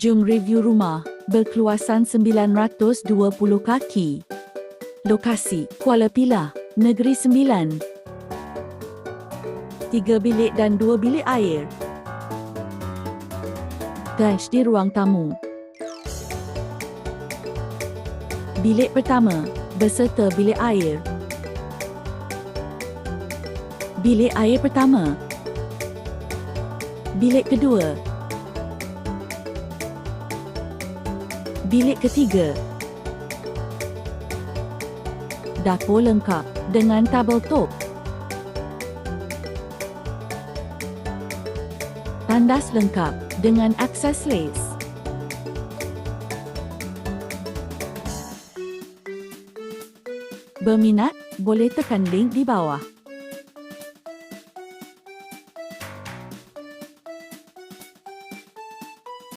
Jom review rumah berkeluasan 920 kaki. Lokasi Kuala Pilah, Negeri Sembilan. Tiga bilik dan dua bilik air. Dash di ruang tamu. Bilik pertama beserta bilik air. Bilik air pertama. Bilik kedua. Bilik ketiga. Dapur lengkap dengan tabel top. Tandas lengkap dengan akses lace. Berminat? Boleh tekan link di bawah.